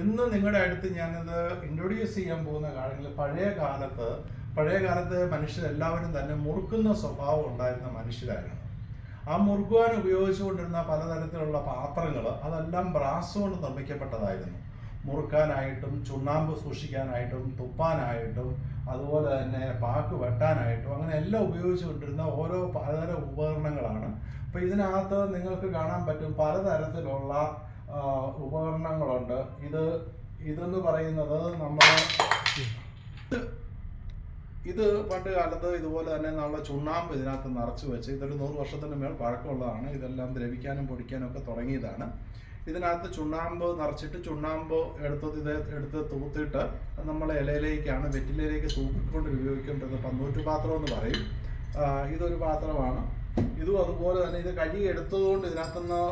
ഇന്ന് നിങ്ങളുടെ അടുത്ത് ഞാനത് ഇൻട്രൊഡ്യൂസ് ചെയ്യാൻ പോകുന്ന കാര്യങ്ങൾ പഴയ കാലത്ത് പഴയ കാലത്ത് മനുഷ്യരെല്ലാവരും തന്നെ മുറുക്കുന്ന സ്വഭാവം ഉണ്ടായിരുന്ന മനുഷ്യരായിരുന്നു. ആ മുറുക്കുവാൻ ഉപയോഗിച്ചുകൊണ്ടിരുന്ന പലതരത്തിലുള്ള പാത്രങ്ങൾ അതെല്ലാം ബ്രാസ് കൊണ്ട് നിർമ്മിക്കപ്പെട്ടതായിരുന്നു. മുറുക്കാനായിട്ടും ചുണ്ണാമ്പ് സൂക്ഷിക്കാനായിട്ടും തുപ്പാനായിട്ടും അതുപോലെ തന്നെ പാക്ക് വെട്ടാനായിട്ടും അങ്ങനെ എല്ലാം ഉപയോഗിച്ചുകൊണ്ടിരുന്ന ഓരോ പലതരം ഉപകരണങ്ങളാണ്. അപ്പോൾ ഇതിനകത്ത് നിങ്ങൾക്ക് കാണാൻ പറ്റും പലതരത്തിലുള്ള ഉപകരണങ്ങളുണ്ട്. ഇത് ഇതെന്ന് പറയുന്നത് നമ്മൾ ഇത് പണ്ട് കാലത്ത് ഇതുപോലെ തന്നെ നമ്മളെ ചുണ്ണാമ്പ് ഇതിനകത്ത് നിറച്ച് വെച്ച് ഇതൊരു നൂറ് വർഷത്തിന് മേൽ പഴക്കമുള്ളതാണ്. ഇതെല്ലാം ദ്രവിക്കാനും പൊടിക്കാനും ഒക്കെ തുടങ്ങിയതാണ്. ഇതിനകത്ത് ചുണ്ണാമ്പ് നിറച്ചിട്ട് ചുണ്ണാമ്പ് എടുത്തത് ഇത് എടുത്ത് തൂത്തിട്ട് നമ്മൾ ഇലയിലേക്കാണ് വെറ്റിലയിലേക്ക് തൂക്കിക്കൊണ്ട് ഉപയോഗിക്കേണ്ടത് പന്നൂറ്റ് പാത്രം എന്ന് പറയും. ഇതൊരു പാത്രമാണ്. ഇതും അതുപോലെ തന്നെ ഇത് കഴുകി എടുത്തതുകൊണ്ട് ഇതിനകത്തുനിന്ന്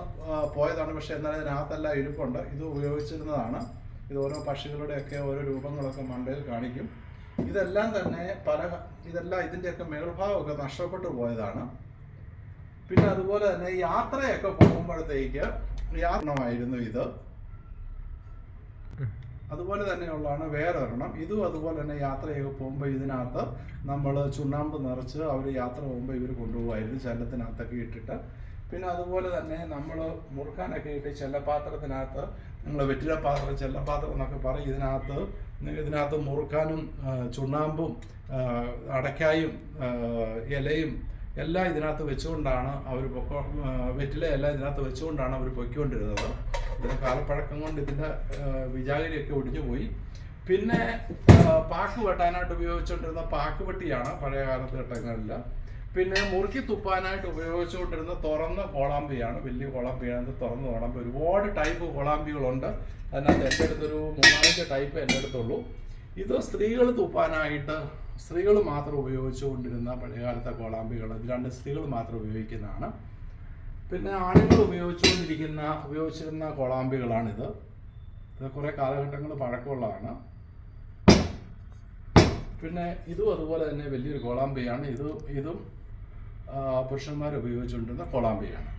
പോയതാണ്. പക്ഷെ എന്നാലും ഇതിനകത്തെല്ലാം ഇരിപ്പുണ്ട്. ഇത് ഉപയോഗിച്ചിരുന്നതാണ്. ഇത് ഓരോ പക്ഷികളുടെയൊക്കെ ഓരോ രൂപങ്ങളൊക്കെ മണ്ടയിൽ കാണിക്കും. ഇതെല്ലാം തന്നെ പല ഇതെല്ലാം ഇതിന്റെയൊക്കെ മേൽഭാവമൊക്കെ നഷ്ടപ്പെട്ടു പോയതാണ്. പിന്നെ അതുപോലെ തന്നെ യാത്രയൊക്കെ പോകുമ്പോഴത്തേക്ക് യാത്രമായിരുന്നു ഇത്. അതുപോലെ തന്നെയുള്ളതാണ് വേറെ ഒരെണ്ണം ഇതും അതുപോലെ തന്നെ യാത്രയൊക്കെ പോകുമ്പോൾ ഇതിനകത്ത് നമ്മൾ ചുണ്ണാമ്പ് നിറച്ച് അവർ യാത്ര പോകുമ്പോൾ ഇവർ കൊണ്ടുപോകുമായിരുന്നു ചെല്ലത്തിനകത്തൊക്കെ ഇട്ടിട്ട്. പിന്നെ അതുപോലെ തന്നെ നമ്മൾ മുറുക്കാനൊക്കെ ഇട്ട് ചെല്ലപാത്രത്തിനകത്ത് നിങ്ങൾ വെറ്റില പാത്രം ചെല്ലപ്പാത്രം എന്നൊക്കെ പറയും. ഇതിനകത്ത് ഇതിനകത്ത് മുറുക്കാനും ചുണ്ണാമ്പും അടയ്ക്കായും ഇലയും എല്ലാം ഇതിനകത്ത് വെച്ചുകൊണ്ടാണ് അവർ പൊക്കോ വെറ്റില എല്ലാം ഇതിനകത്ത് വെച്ചുകൊണ്ടാണ് അവർ പൊയ്ക്കൊണ്ടിരുന്നത്. ഇതിന് കാലപ്പഴക്കം കൊണ്ട് ഇതിന്റെ വിജാഗിരിയൊക്കെ ഒടിഞ്ഞു പോയി. പിന്നെ പാക്ക് വെട്ടാനായിട്ട് ഉപയോഗിച്ചുകൊണ്ടിരുന്ന പാക്ക് വെട്ടിയാണ് പഴയ കാലത്ത് ഘട്ടങ്ങളിൽ പിന്നെ മുറുക്കി തുപ്പാനായിട്ട് ഉപയോഗിച്ചുകൊണ്ടിരുന്ന തുറന്ന കോളാമ്പിയാണ് വലിയ കോളാമ്പിയാണ് തുറന്ന കോളാമ്പി. ഒരുപാട് ടൈപ്പ് കോളാമ്പികളുണ്ട്. അതിനകത്ത് എന്റെ അടുത്തൊരു മൂന്നാലഞ്ച് ടൈപ്പ് എന്റെ അടുത്തുള്ളൂ. ഇത് സ്ത്രീകൾ തുപ്പാനായിട്ട് സ്ത്രീകൾ മാത്രം ഉപയോഗിച്ചുകൊണ്ടിരുന്ന പഴയകാലത്തെ കോളാമ്പികൾ. ഇത് രണ്ട് സ്ത്രീകൾ മാത്രം ഉപയോഗിക്കുന്നതാണ്. പിന്നെ ആണുങ്ങൾ ഉപയോഗിച്ചുകൊണ്ടിരിക്കുന്ന ഉപയോഗിച്ചിരുന്ന കോളാമ്പികളാണിത്. ഇത് കുറേ കാലഘട്ടങ്ങൾ പഴക്കമുള്ളതാണ്. പിന്നെ ഇതും അതുപോലെ തന്നെ വലിയൊരു കോളാമ്പിയാണ്. ഇത് ഇതും പുരുഷന്മാർ ഉപയോഗിച്ചുകൊണ്ടിരുന്ന കോളാമ്പിയാണ്.